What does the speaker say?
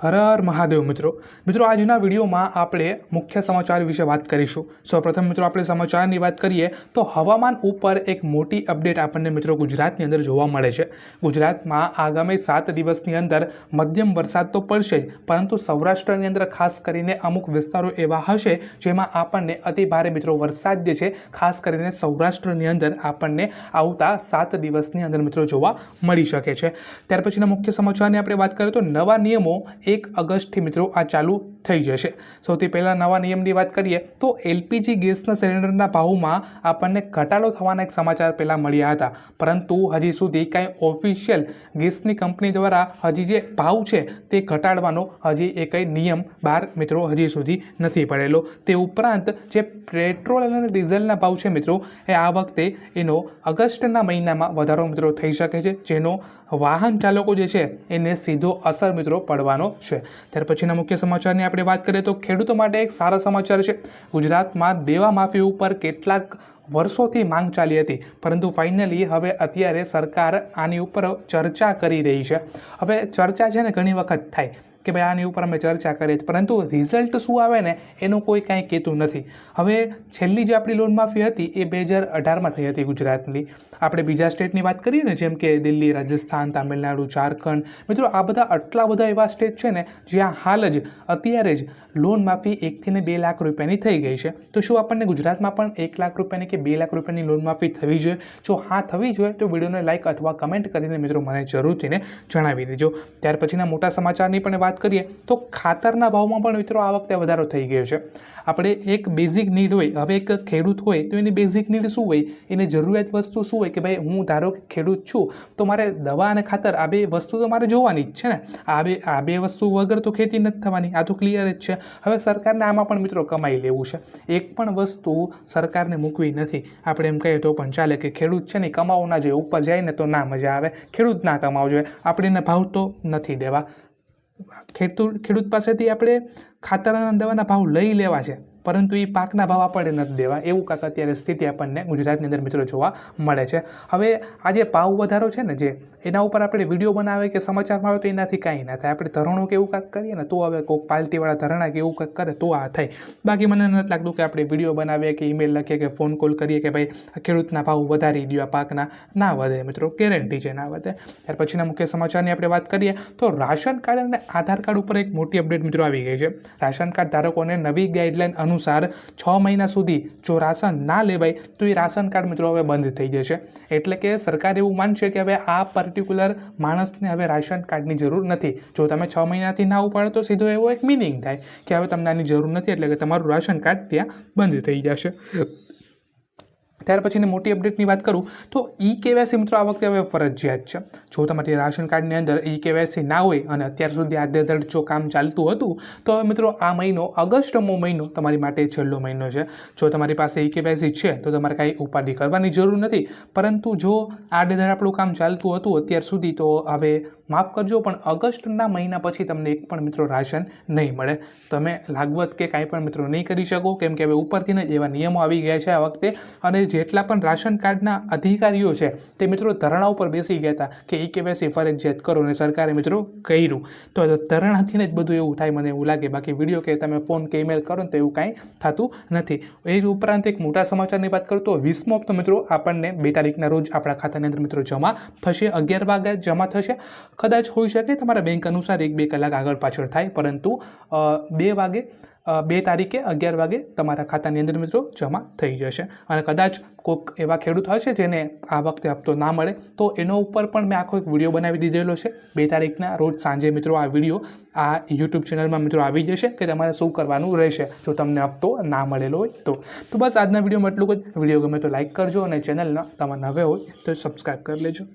હર હર મહાદેવ મિત્રો. મિત્રો, આજના વિડીયોમાં આપણે મુખ્ય સમાચાર વિશે વાત કરીશું. સૌપ્રથમ મિત્રો, આપણે સમાચારની વાત કરીએ તો હવામાન ઉપર એક મોટી અપડેટ આપણને મિત્રો ગુજરાતની અંદર જોવા મળે છે. ગુજરાતમાં આગામી સાત દિવસની અંદર મધ્યમ વરસાદ તો પડશે જ, પરંતુ સૌરાષ્ટ્રની અંદર ખાસ કરીને અમુક વિસ્તારો એવા હશે જેમાં આપણને અતિભારે મિત્રો વરસાદ જે છે, ખાસ કરીને સૌરાષ્ટ્રની અંદર આપણને આવતા સાત દિવસની અંદર મિત્રો જોવા મળી શકે છે. ત્યાર પછીના મુખ્ય સમાચારની આપણે વાત કરીએ તો નવા નિયમો એક ઓગસ્ટથી મિત્રો આ ચાલુ થઈ જશે. સૌથી પહેલાં નવા નિયમની વાત કરીએ તો એલપીજી ગેસના સિલિન્ડરના ભાવમાં આપણને ઘટાડો થવાના એક સમાચાર પહેલાં મળ્યા હતા. પરંતુ હજી સુધી કાંઈ ઓફિશિયલ ગેસની કંપની દ્વારા હજી જે ભાવ છે તે ઘટાડવાનો હજી એ કંઈ નિયમ બહાર મિત્રો હજી સુધી નથી પડેલો. તે ઉપરાંત જે પેટ્રોલ અને ડીઝલના ભાવ છે મિત્રો, એ આ વખતે એનો ઓગસ્ટના મહિનામાં વધારો મિત્રો થઈ શકે છે. જેનો વાહન ચાલકો જે છે, એને સીધો અસર મિત્રો પડવાનો છે. ત્યાર પછીના મુખ્ય સમાચારની આપણે વાત કરીએ તો ખેડૂતો માટે એક સારા સમાચાર છે. ગુજરાતમાં દેવા માફી ઉપર કેટલાક વર્ષોથી માંગ ચાલી હતી. પરંતુ ફાઇનલી હવે અત્યારે સરકાર આની ઉપર ચર્ચા કરી રહી છે. હવે ચર્ચા છે ને ઘણી વખત થાય કે ભાઈ આની ઉપર અમે ચર્ચા કરીએ પરંતુ રિઝલ્ટ શું આવે ને એનું કોઈ કાંઈ કહેતું નથી. હવે છેલ્લી જે આપણી લોન માફી હતી એ બે હજાર અઢારમાં થઈ હતી ગુજરાતની. આપણે બીજા સ્ટેટની વાત કરીએ ને, જેમ કે દિલ્હી, રાજસ્થાન, તામિલનાડુ, ઝારખંડ. મિત્રો, આ બધા આટલા બધા એવા સ્ટેટ છે ને, જ્યાં હાલ જ, અત્યારે જ લોન માફી એકથી ને બે લાખ રૂપિયાની થઈ ગઈ છે. તો શું આપણને ગુજરાતમાં પણ એક લાખ રૂપિયાની કે બે લાખ રૂપિયાની લોન માફી થવી જોઈએ. જો હા થવી જોઈએ, તો વિડીયોને લાઇક અથવા કમેન્ટ કરીને મિત્રો મને જરૂરથી ને જણાવી દેજો. ત્યાર પછીના મોટા સમાચારની પણ વાત કરીએ, તો ખાતરના ભાવમાં પણ મિત્રો આ વખતે વધારો થઈ ગયો છે. આપણે એક બેઝિક નીડ હોય, હવે એક ખેડૂત હોય, તો એની બેઝિક નીડ શું હોય? એની જરૂરિયાત વસ્તુ શું હોય કે ભાઈ, હું ધારો કે ખેડૂત છું, તો મારે દવા અને ખાતર, આ બે વસ્તુ તો મારે જોવાની જ છે ને. આ બે આ બે વસ્તુ વગર તો ખેતી નથી થવાની, આ તો ક્લિયર જ છે. હવે સરકારને આમાં પણ મિત્રો કમાઈ લેવું છે. એક પણ વસ્તુ સરકારને મૂકવી નથી આપણે એમ કહીએ તો પણ ચાલે કે ખેડૂત છે ને કમાવના જે ઉપર જાય ને તો ના મજા આવે. ખેડૂત ના કમાવો જોઈએ. આપણે એને ભાવ તો નથી દેવા. ખેડૂત ખેડૂત પાસેથી આપણે ખાતરના દવાના ભાવ લઈ લેવા છે. પરંતુ એ પાકના ભાવ આપણને નથી દેવા. એવું કાંક અત્યારે સ્થિતિ આપણને ગુજરાતની અંદર મિત્રો જોવા મળે છે. હવે આ જે ભાવ વધારો છે ને જે, એના ઉપર આપણે વીડિયો બનાવે કે સમાચારમાં આવે તો એનાથી કાંઈ ના થાય. આપણે ધરણો કે એવું કાંક કરીએ ને તો હવે કોઈક પાર્ટીવાળા ધરણા કે એવું કાંક કરે તો આ થાય. બાકી મને નથી લાગતું કે આપણે વીડિયો બનાવીએ કે ઈમેલ લખીએ કે ફોન કોલ કરીએ કે ભાઈ ખેડૂતના ભાવ વધારી દો આ પાકના ના વધે મિત્રો. ગેરંટી છે ના વધે. ત્યાર પછીના મુખ્ય સમાચારની આપણે વાત કરીએ તો રાશન કાર્ડ અને આધાર કાર્ડ ઉપર એક મોટી અપડેટ મિત્રો આવી ગઈ છે. રાશન કાર્ડ ધારકોને નવી ગાઈડલાઈન અનુસાર છ મહિના સુધી જો રાશન ના લેવાય, તો એ રાશન કાર્ડ મિત્રો હવે બંધ થઈ જશે. એટલે કે સરકાર એવું માનશે કે હવે આ પર્ટિક્યુલર માણસને હવે રાશન કાર્ડની જરૂર નથી. જો તમે છ મહિનાથી ના ઉપાડો, તો સીધો એવો એક મિનિંગ થાય કે હવે તમને આની જરૂર નથી, એટલે કે તમારું રાશન કાર્ડ ત્યાં બંધ થઈ જશે. ત્યાર પછીની મોટી અપડેટની વાત કરું, તો ઈ કેવાયસી મિત્રો આ વખતે હવે ફરજિયાત છે. જો તમારી રાશન કાર્ડની અંદર ઈ કેવાયસી ના હોય અને અત્યાર સુધી આદ્યધડ જો કામ ચાલતું હતું, તો હવે મિત્રો આ મહિનો ઓગસ્ટમો મહિનો તમારી માટે છેલ્લો મહિનો છે. જો તમારી પાસે ઈ કેવાયસી છે, તો તમારે કાંઈ ઉપાધિ કરવાની જરૂર નથી. પરંતુ જો આડેધડ આપણું કામ ચાલતું હતું અત્યાર સુધી, તો હવે માફ કરજો, પણ ઓગસ્ટના મહિના પછી તમને એક પણ મિત્રો રાશન નહીં મળે. તમે લાગવત કે કાંઈ પણ મિત્રો નહીં કરી શકો, કેમ કે હવે ઉપરથી જ એવા નિયમો આવી ગયા છે આ વખતે. અને જેટલા પણ રાશન કાર્ડના અધિકારીઓ છે, તે મિત્રો ધરણા ઉપર બેસી ગયા હતા કે ઈ કેવાયસી ફરજિયાત કરો અને સરકારે મિત્રો કર્યું. તો ધરણાથીને જ બધું એવું થાય મને એવું લાગે. બાકી વીડિયો કે તમે ફોન કે ઈમેલ કરો ને તો એવું કાંઈ થતું નથી. એ ઉપરાંત એક મોટા સમાચારની વાત કરું તો વીસમો હપ્તો મિત્રો આપણને બે તારીખના રોજ આપણા ખાતાની અંદર મિત્રો જમા થશે, અગિયાર વાગે જમા થશે. કદાચ હોઈ શકે તમારા બેંક અનુસાર એક બે કલાક આગળ પાછળ થાય, પરંતુ બે વાગે બે તારીખે અગિયાર વાગે તમારા ખાતાની અંદર મિત્રો જમા થઈ જશે. અને કદાચ કોઈક એવા ખેડૂત હશે જેને આ વખતે હપ્તો ના મળે, તો એનો ઉપર પણ મેં આખો એક વીડિયો બનાવી દીધેલો છે. બે તારીખના રોજ સાંજે મિત્રો આ વીડિયો આ યુટ્યુબ ચેનલમાં મિત્રો આવી જશે કે તમારે શું કરવાનું રહેશે જો તમને હપ્તો ના મળેલો હોય તો. તો બસ આજના વિડીયોમાં એટલું જ. વીડિયો ગમે તો લાઇક કરજો અને ચેનલના તમારે નવે હોય તો સબસ્ક્રાઈબ કરી લેજો.